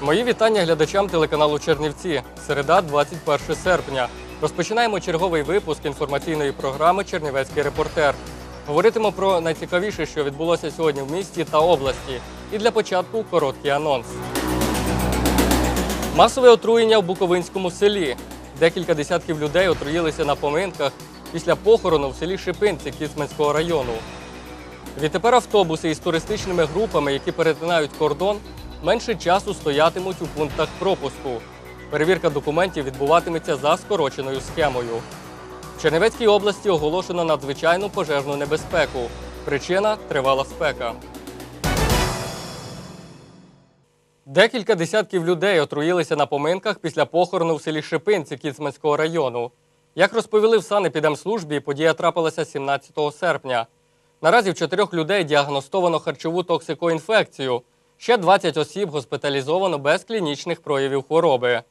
Мої вітання глядачам телеканалу Чернівці. Середа, 21 серпня. Розпочинаємо черговий випуск інформаційної програми Чернівецький репортер. Говоритимо про найцікавіше, що відбулося сьогодні в місті та області. І для початку короткий анонс. Масове отруєння в Буковинському селі. Декілька десятків людей отруїлися на поминках після похорону в селі Шипинці Кіцманського району. Відтепер автобуси із туристичними групами, які перетинають кордон, менше часу стоятимуть у пунктах пропуску. Перевірка документів відбуватиметься за скороченою схемою. В Чернівецькій області оголошено надзвичайну пожежну небезпеку. Причина тривала спека. Декілька десятків людей отруїлися на поминках після похорону в селі Шипинці Кіцманського району. Як розповіли в санепідемслужбі, подія трапилася 17 серпня. Наразі в чотирьох людей діагностовано харчову токсикоінфекцію. Ще 20 осіб госпіталізовано без клінічних проявів хвороби.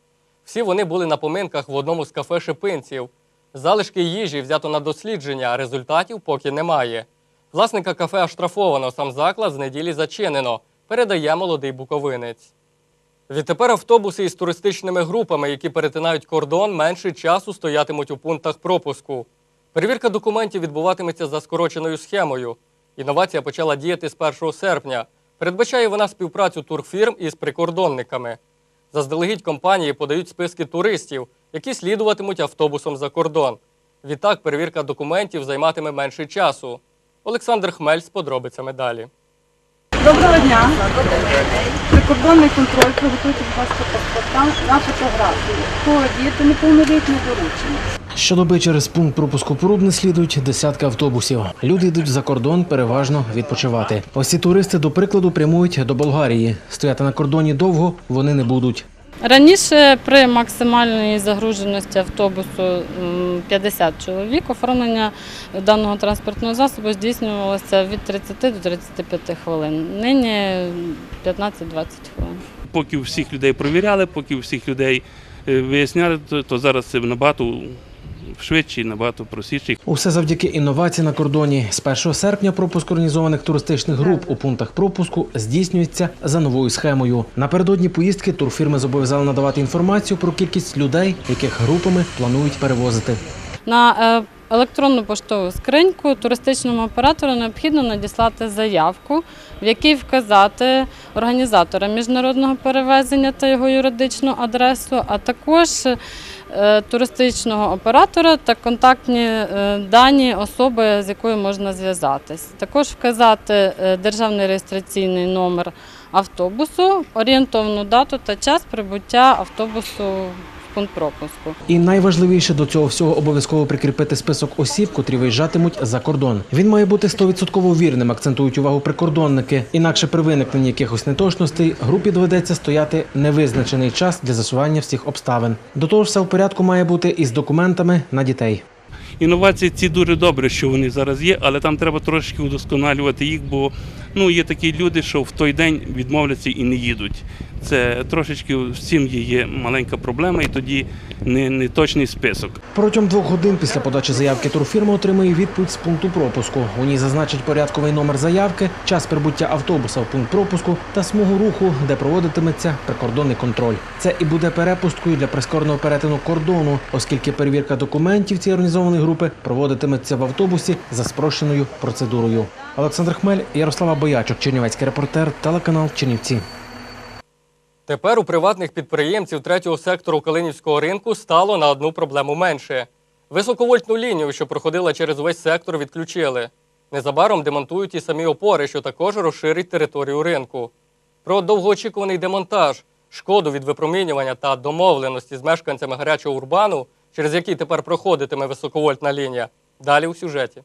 Всі вони були на поминках в одному з кафе шипинців. Залишки їжі взято на дослідження, а результатів поки немає. Власника кафе оштрафовано, сам заклад з неділі зачинено, передає молодий буковинець. Відтепер автобуси із туристичними групами, які перетинають кордон, менше часу стоятимуть у пунктах пропуску. Перевірка документів відбуватиметься за скороченою схемою. Інновація почала діяти з 1 серпня. Передбачає вона співпрацю турфірм із прикордонниками. Заздалегідь компанії подають списки туристів, які слідуватимуть автобусом за кордон. Відтак перевірка документів займатиме менше часу. Олександр Хмель з подробицями далі. Доброго дня. Прикордонний контроль. Приготуйте, будь ласка, паспорта на фотографію. Кого діти неповнолітні доручені. Щодоби через пункт пропуску Порубне слідують десятки автобусів. Люди йдуть за кордон переважно відпочивати. Ось ці туристи, до прикладу, прямують до Болгарії. Стояти на кордоні довго вони не будуть. Раніше при максимальній загруженості автобусу 50 чоловік оформлення даного транспортного засобу здійснювалося від 30 до 35 хвилин. Нині 15-20 хвилин. поки всіх людей провіряли, поки всіх людей е, виясняли, то, то зараз це набагато швидше набагато простіше. Усе завдяки інновації на кордоні. З 1 серпня пропуск організованих туристичних груп у пунктах пропуску здійснюється за новою схемою. Напередодні поїздки турфірми зобов'язали надавати інформацію про кількість людей, яких групами планують перевозити. На е, електронну поштову скриньку туристичному оператору необхідно надіслати заявку, в якій вказати організатора міжнародного перевезення та його юридичну адресу, а також туристичного оператора та контактні е, дані особи, з якою можна зв'язатись. Також вказати е, державний реєстраційний номер автобусу, орієнтовну дату та час прибуття автобусу пункт пропуску. І найважливіше до цього всього обов'язково прикріпити список осіб, котрі виїжджатимуть за кордон. Він має бути 100% вірним, акцентують увагу прикордонники. Інакше при виникненні якихось неточностей групі доведеться стояти невизначений час для засування всіх обставин. До того ж, все в порядку має бути із документами на дітей. Інновації ці дуже добре, що вони зараз є, але там треба трошки удосконалювати їх, бо ну, є такі люди, що в той день відмовляться і не їдуть. Це трошечки в сім'ї є маленька проблема, і тоді не, не точний список. Протягом двох годин після подачі заявки турфірма отримує відповідь з пункту пропуску. У ній зазначить порядковий номер заявки, час прибуття автобуса в пункт пропуску та смугу руху, де проводитиметься прикордонний контроль. Це і буде перепусткою для прискореного перетину кордону, оскільки перевірка документів цієї організованої групи проводитиметься в автобусі за спрощеною процедурою. Олександр Хмель, Ярослава Боячок, Чернівецький репортер, телеканал Чернівці. Тепер у приватних підприємців третього сектору Калинівського ринку стало на одну проблему менше. Високовольтну лінію, що проходила через весь сектор, відключили. Незабаром демонтують і самі опори, що також розширить територію ринку. Про довгоочікуваний демонтаж, шкоду від випромінювання та домовленості з мешканцями гарячого урбану, через який тепер проходитиме високовольтна лінія. Далі у сюжеті.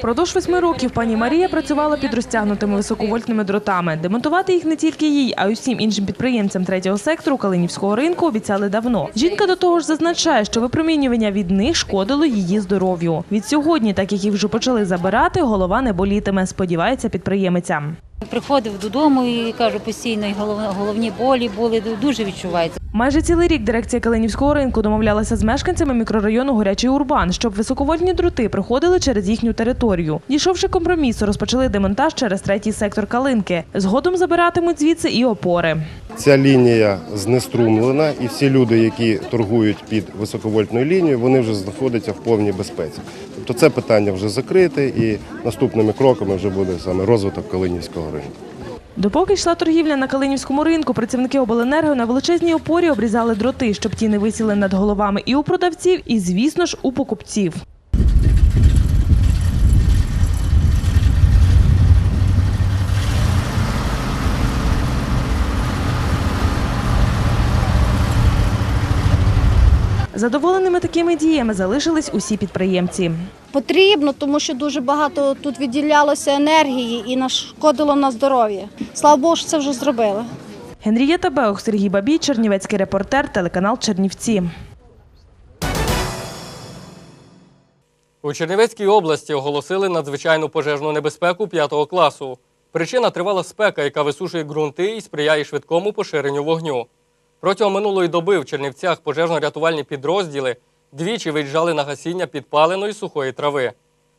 Продовж восьми років пані Марія працювала під розтягнутими високовольтними дротами. Демонтувати їх не тільки їй, а й усім іншим підприємцям третього сектору Калинівського ринку обіцяли давно. Жінка до того ж зазначає, що випромінювання від них шкодило її здоров'ю. Від сьогодні, так як їх вже почали забирати, голова не болітиме, сподівається підприємиця. Приходив додому і кажу, постійно і голов- головні болі були, дуже відчувається. Майже цілий рік дирекція Калинівського ринку домовлялася з мешканцями мікрорайону Горячий Урбан, щоб високовольтні дроти проходили через їхню територію. Дійшовши компромісу, розпочали демонтаж через третій сектор Калинки. Згодом забиратимуть звідси і опори. Ця лінія знеструмлена, і всі люди, які торгують під високовольтною лінією, вони вже знаходяться в повній безпеці. Тобто це питання вже закрите, і наступними кроками вже буде саме розвиток Калинівського ринку. Допоки йшла торгівля на Калинівському ринку, працівники обленерго на величезній опорі обрізали дроти, щоб ті не висіли над головами і у продавців, і, звісно ж, у покупців. Задоволеними такими діями залишились усі підприємці. Потрібно, тому що дуже багато тут відділялося енергії і нашкодило на здоров'я. Слава Богу, що це вже зробили. Генрієта Беох, Сергій Бабій, Чернівецький репортер, телеканал Чернівці. У Чернівецькій області оголосили надзвичайну пожежну небезпеку 5 класу. Причина тривала спека, яка висушує ґрунти і сприяє швидкому поширенню вогню. Протягом минулої доби в Чернівцях пожежно-рятувальні підрозділи двічі виїжджали на гасіння підпаленої сухої трави.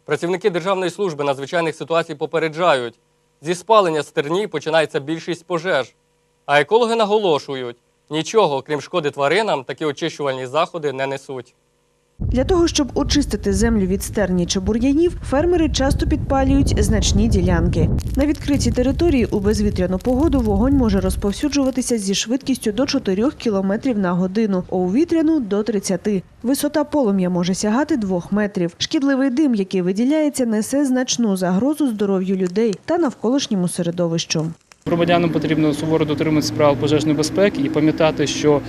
Працівники Державної служби надзвичайних ситуацій попереджають, зі спалення стерні починається більшість пожеж. А екологи наголошують, нічого, крім шкоди тваринам, такі очищувальні заходи не несуть. Для того, щоб очистити землю від стерні чи бур'янів, фермери часто підпалюють значні ділянки. На відкритій території у безвітряну погоду вогонь може розповсюджуватися зі швидкістю до 4 км на годину, а у вітряну – до 30. Висота полум'я може сягати 2 метрів. Шкідливий дим, який виділяється, несе значну загрозу здоров'ю людей та навколишньому середовищу. Громадянам потрібно суворо дотримуватися правил пожежної безпеки і пам'ятати, що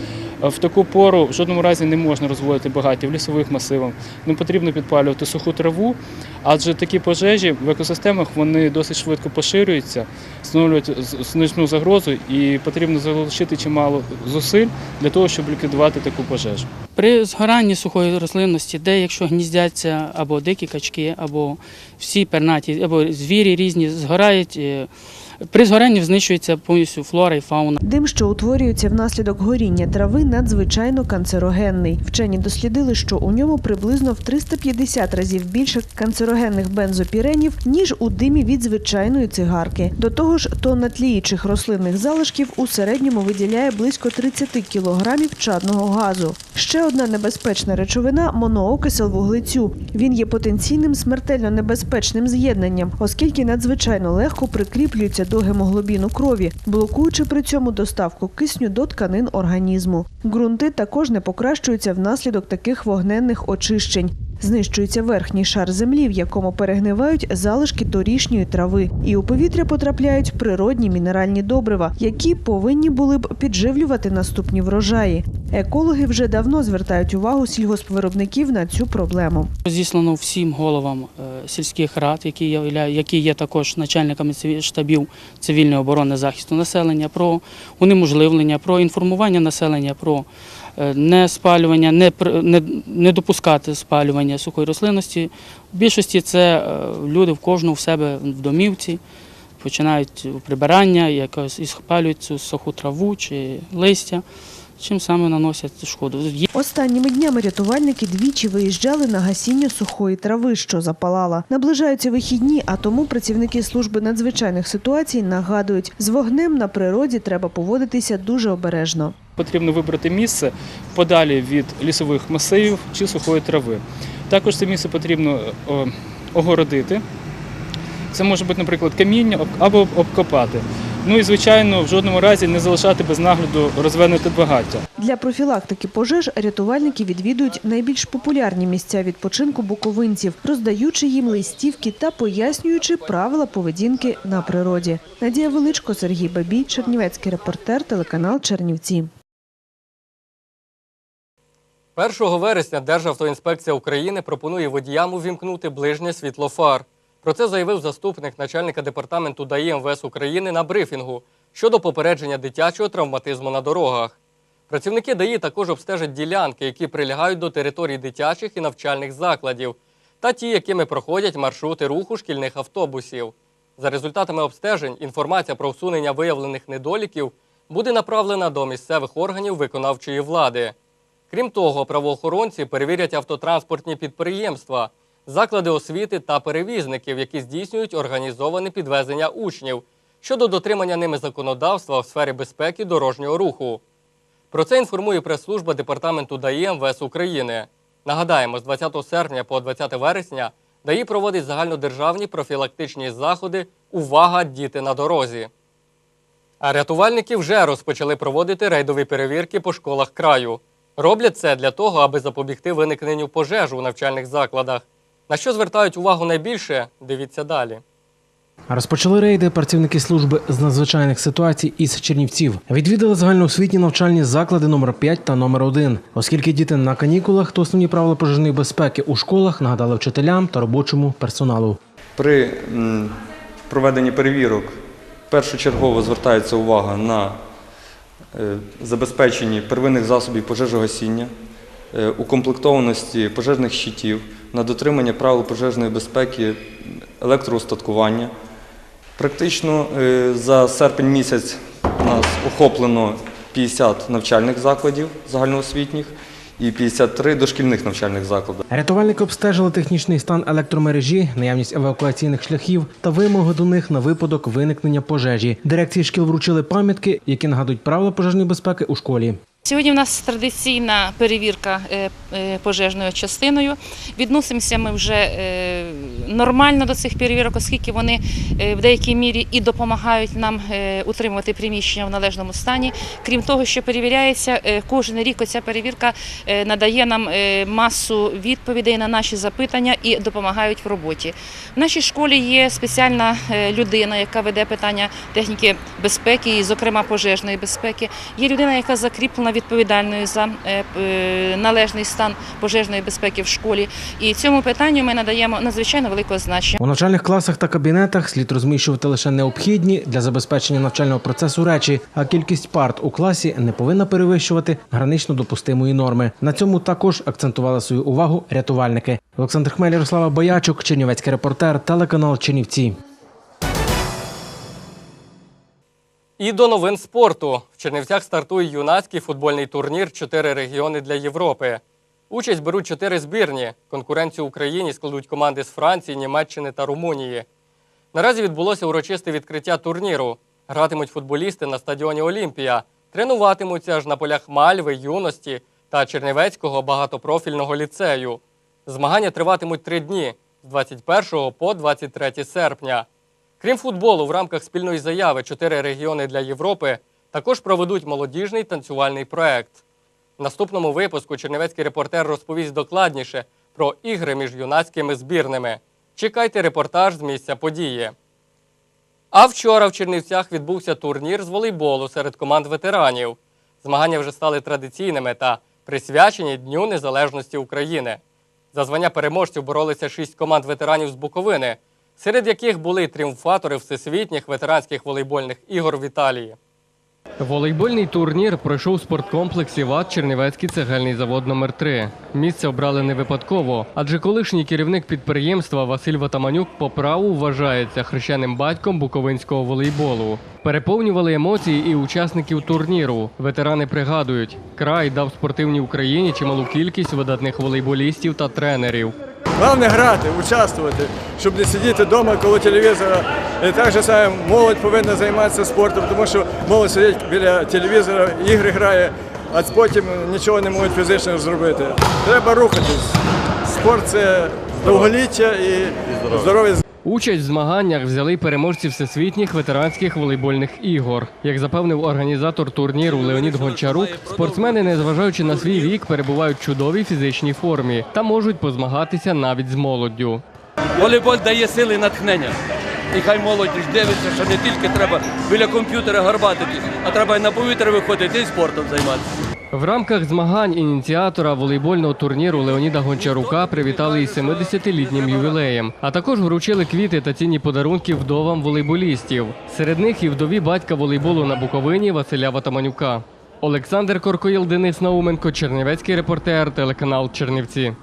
е, в таку пору в жодному разі не можна розводити багаття в лісових масивах, не потрібно підпалювати суху траву, адже такі пожежі в екосистемах вони досить швидко поширюються, становлюють значну загрозу, і потрібно залучити чимало зусиль для того, щоб ліквідувати таку пожежу. При згоранні сухої рослинності, де якщо гніздяться або дикі качки, або всі пернаті, або звірі різні, згорають. При згоранні знищується повністю флора і фауна. Дим, що утворюється внаслідок горіння трави, надзвичайно канцерогенний. Вчені дослідили, що у ньому приблизно в 350 разів більше канцерогенних бензопіренів, ніж у димі від звичайної цигарки. До того ж, тонна тліючих рослинних залишків у середньому виділяє близько 30 кілограмів чадного газу. Ще одна небезпечна речовина моноокисел вуглецю. Він є потенційним смертельно небезпечним з'єднанням, оскільки надзвичайно легко прикріплюється до гемоглобіну крові, блокуючи при цьому доставку кисню до тканин організму. Ґрунти також не покращуються внаслідок таких вогненних очищень. Знищується верхній шар землі, в якому перегнивають залишки торішньої трави, і у повітря потрапляють природні мінеральні добрива, які повинні були б підживлювати наступні врожаї. Екологи вже давно звертають увагу сільгоспвиробників на цю проблему. Зіслано всім головам е, сільських рад, які є, які є також начальниками штабів цивільної оборони захисту населення, про унеможливлення, про інформування населення про не спалювання, не, не, не допускати спалювання сухої рослинності. В більшості це е, люди в кожного в себе в домівці. Починають прибирання, якось і спалюють цю суху траву чи листя, чим саме наносять шкоду. Останніми днями рятувальники двічі виїжджали на гасіння сухої трави, що запалала. Наближаються вихідні, а тому працівники служби надзвичайних ситуацій нагадують, з вогнем на природі треба поводитися дуже обережно. Потрібно вибрати місце подалі від лісових масивів чи сухої трави. Також це місце потрібно е, огородити. Це може бути, наприклад, каміння або обкопати. Ну і, звичайно, в жодному разі не залишати без нагляду розвинути багаття. Для профілактики пожеж рятувальники відвідують найбільш популярні місця відпочинку буковинців, роздаючи їм листівки та пояснюючи правила поведінки на природі. Надія Величко, Сергій Бабій, Чернівецький репортер, телеканал Чернівці. 1 вересня Державтоінспекція України пропонує водіям увімкнути ближнє світло фар. Про це заявив заступник начальника департаменту ДАІ МВС України на брифінгу щодо попередження дитячого травматизму на дорогах. Працівники ДАІ також обстежать ділянки, які прилягають до територій дитячих і навчальних закладів, та ті, якими проходять маршрути руху шкільних автобусів. За результатами обстежень інформація про усунення виявлених недоліків буде направлена до місцевих органів виконавчої влади. Крім того, правоохоронці перевірять автотранспортні підприємства, заклади освіти та перевізників, які здійснюють організоване підвезення учнів щодо дотримання ними законодавства в сфері безпеки дорожнього руху. Про це інформує прес-служба департаменту ДАІ МВС України. Нагадаємо, з 20 серпня по 20 вересня ДАІ проводить загальнодержавні профілактичні заходи Увага, діти на дорозі. А рятувальники вже розпочали проводити рейдові перевірки по школах краю. Роблять це для того, аби запобігти виникненню пожеж у навчальних закладах. На що звертають увагу найбільше, дивіться далі. Розпочали рейди працівники служби з надзвичайних ситуацій із Чернівців. Відвідали загальноосвітні навчальні заклади номер 5 та номер 1. Оскільки діти на канікулах, то основні правила пожежної безпеки у школах нагадали вчителям та робочому персоналу. При проведенні перевірок першочергово звертається увага на забезпеченні первинних засобів пожежогасіння, е, укомплектованості пожежних щитів, на дотримання правил пожежної безпеки, електроустаткування. Практично е, за серпень місяць у нас охоплено 50 навчальних закладів загальноосвітніх і 53 дошкільних навчальних закладів. Рятувальники обстежили технічний стан електромережі, наявність евакуаційних шляхів та вимоги до них на випадок виникнення пожежі. Дирекції шкіл вручили пам'ятки, які нагадують правила пожежної безпеки у школі. Сьогодні в нас традиційна перевірка е, е, пожежною частиною. Відносимося ми вже е, нормально до цих перевірок, оскільки вони в деякій мірі і допомагають нам утримувати приміщення в належному стані. Крім того, що перевіряється, кожен рік оця перевірка надає нам масу відповідей на наші запитання і допомагають в роботі. В нашій школі є спеціальна людина, яка веде питання техніки безпеки, і, зокрема пожежної безпеки. Є людина, яка закріплена відповідальною за е, е, належний стан пожежної безпеки в школі. І цьому питанню ми надаємо надзвичайно великого значення. У навчальних класах та кабінетах слід розміщувати лише необхідні для забезпечення навчального процесу речі, а кількість парт у класі не повинна перевищувати гранично допустимої норми. На цьому також акцентували свою увагу рятувальники. Олександр Хмель, Ярослава Боячук, Чернівецький репортер, телеканал Чернівці. І до новин спорту. В Чернівцях стартує юнацький футбольний турнір Чотири регіони для Європи. Участь беруть чотири збірні. Конкуренцію Україні складуть команди з Франції, Німеччини та Румунії. Наразі відбулося урочисте відкриття турніру. Гратимуть футболісти на стадіоні Олімпія, тренуватимуться аж на полях Мальви, юності та Чернівецького багатопрофільного ліцею. Змагання триватимуть три дні з 21 по 23 серпня. Крім футболу, в рамках спільної заяви Чотири регіони для Європи також проведуть молодіжний танцювальний проект. В наступному випуску чернівецький репортер розповість докладніше про ігри між юнацькими збірними. Чекайте репортаж з місця події. А вчора в Чернівцях відбувся турнір з волейболу серед команд ветеранів. Змагання вже стали традиційними та присвячені Дню Незалежності України. За звання переможців боролися шість команд ветеранів з Буковини, серед яких були тріумфатори всесвітніх ветеранських волейбольних ігор в Італії. Волейбольний турнір пройшов у спорткомплексі ВАД Чернівецький цегельний завод номер 3 Місце обрали не випадково, адже колишній керівник підприємства Василь Ватаманюк по праву вважається хрещеним батьком буковинського волейболу. Переповнювали емоції і учасників турніру. Ветерани пригадують, край дав спортивній Україні чималу кількість видатних волейболістів та тренерів. Головне грати, участвувати, щоб не сидіти вдома коло телевізора. І так же саме молодь повинна займатися спортом, тому що молодь сидить біля телевізора, ігри грає, а потім нічого не можуть фізично зробити. Треба рухатись. Спорт це довголіття і здоров'я. Участь в змаганнях взяли переможці всесвітніх ветеранських волейбольних ігор. Як запевнив організатор турніру Леонід Гончарук, спортсмени, незважаючи на свій вік, перебувають в чудовій фізичній формі та можуть позмагатися навіть з молоддю. Волейбол дає сили натхнення. І хай молодь дивиться, що не тільки треба біля комп'ютера гарбатитись, а треба і на повітря виходити і спортом займатися. В рамках змагань ініціатора волейбольного турніру Леоніда Гончарука привітали із 70-літнім ювілеєм, а також вручили квіти та цінні подарунки вдовам волейболістів. Серед них і вдові батька волейболу на Буковині Василя Ватаманюка. Олександр Коркоїл, Денис Науменко, Чернівецький репортер, телеканал Чернівці.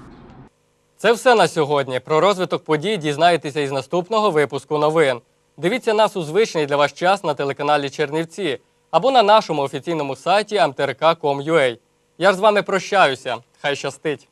Це все на сьогодні. Про розвиток подій дізнаєтеся із наступного випуску новин. Дивіться нас у звичний для вас час на телеканалі Чернівці або на нашому офіційному сайті mtrk.com.ua. Я ж з вами прощаюся. Хай щастить!